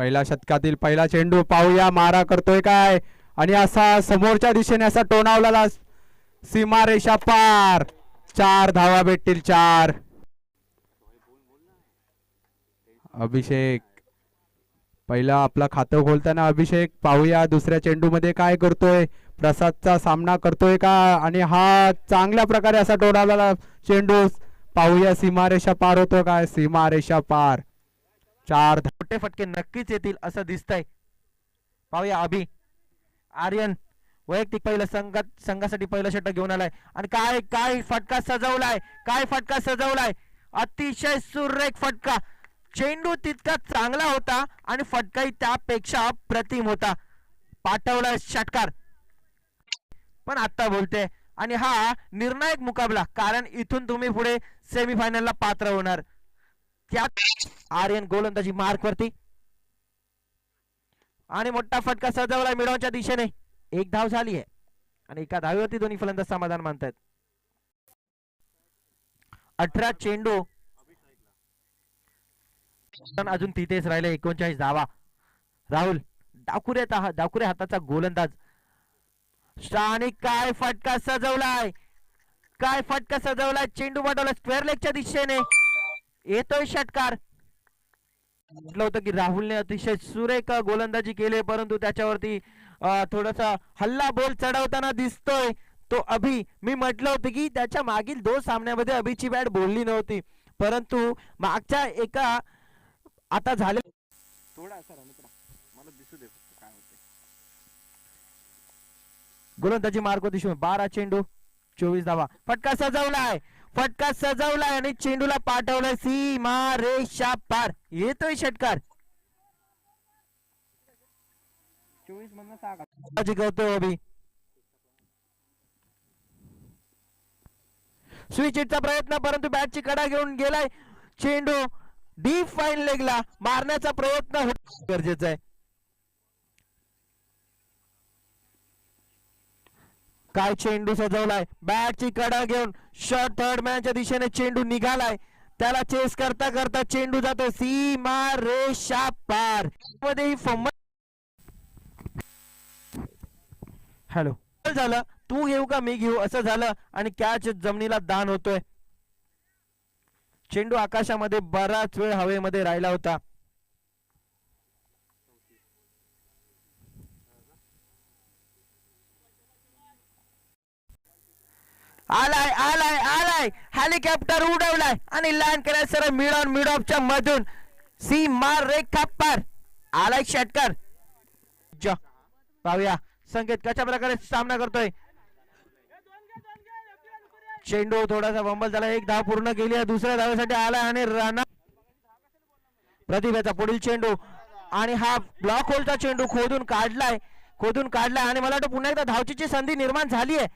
पहिल्या शतकातील पहिला चेंडू पाहूया. मारा करतोय काय? आणि असा समोरच्या दिशेने असा टोणावलेला सीमारेषा पार. चार धावा भेटतील चार. अभिषेक. पहिला आपला खातं खोलताना अभिषेक पाहूया दुसऱ्या चेंडू मध्ये काय करतोय. प्रसादचा सामना करतोय का? आणि हा चांगल्या प्रकारे असा टोळावलेला चेंडू पाहूया. सीमारेषा पार होतो काय सीमारेषा पार. चार धा- मोठे फटके नक्कीच येतील असं दिसतंय. पाहूया अभि. आर्यन वैयक्तिक पहिलं संघात संघासाठी पहिलं षटक घेऊन आलाय. आणि काय काय फटका सजवलाय? काय फटका सजवलाय? अतिशय सुरेख फटका. चेंडू तितका चांगला होता आणि फटकाही त्यापेक्षा प्रतिम होता. पाठवलाय षटकार. पण आता बोलते. आणि हा निर्णायक मुकाबला कारण इथून तुम्ही पुढे सेमीफायनलला पात्र होणार. त्यात आर्यन गोलंदाजी मार्क वरती आणि मोठा फटका सजवला मिडवच्या दिशेने. एक धाव झाली आहे. आणि एका धावीवरती दोन्ही फलंदाज समाधान मानतायत. अठरा चेंडू. पण अजून तिथेच राहिले एकोणचाळीस धावा. राहुल डाकुरे डाकुरे हाताचा गोलंदाज. आणि काय फटका सजवलाय? काय फटका सजवलाय? चेंडू पाठवला स्क्वेअर लेगच्या दिशेने. येतोय षटकार. म्हटलं होतं की राहुलने अतिशय सुरेख गोलंदाजी केली परंतु त्याच्यावरती थोडासा हल्ला बोल चढवताना दिसतोय. तो अभि मी म्हटलं होतं की त्याच्या मागील दोन सामन्यामध्ये अभिची बॅट बोलली नव्हती. परंतु मागच्या एका आता झाले गोलंदाजी मार्ग दिशून. बारा चेंडू चोवीस धावा. फटका सजवलाय. फटका सजवलाय आणि चेंडूला पाठवलाय सीमा रेषा पार येतोय षटकार. चोवीस मधनं सहा प्रयत्न परंतु बॅटची कडा घेऊन गेलाय चेंडू. डीप फाईन लेगला मारण्याचा प्रयत्न गरजेचं आहे. काय चेंडू सजवलाय? बॅटची कडा घेऊन शॉर्ट थर्ड मॅनच्या दिशेने चेंडू निघालाय. त्याला चेस करता करता चेंडू जातो सीमा रेषा पार. मध्ये ही फंबल हॅलो झालं. तू घेऊ का मी घेऊ? असं झालं आणि कॅच जमिनीला दान होतोय. चेंडू आकाशामध्ये बराच वेळ हवेमध्ये राहिला होता. आलाय आलाय आलाय. हेलिकॉप्टर उडवलाय. आणि लँड करायला सर मिड ऑन मिड मधून. सी मार रे पार आलाय षटकार. पाहूया. संकेत कशा प्रकारे सामना करतोय? चेंडू थोडासा बंबल झाला. एक धाव पूर्ण केली आहे. दुसऱ्या धावासाठी आला आणि राणा प्रतिभेचा पुढील चेंडू. आणि हा ब्लॉक होलचा चेंडू खोदून काढलाय. खोदून काढलाय. आणि मला वाटतं पुन्हा एकदा धावचीची संधी निर्माण झाली आहे.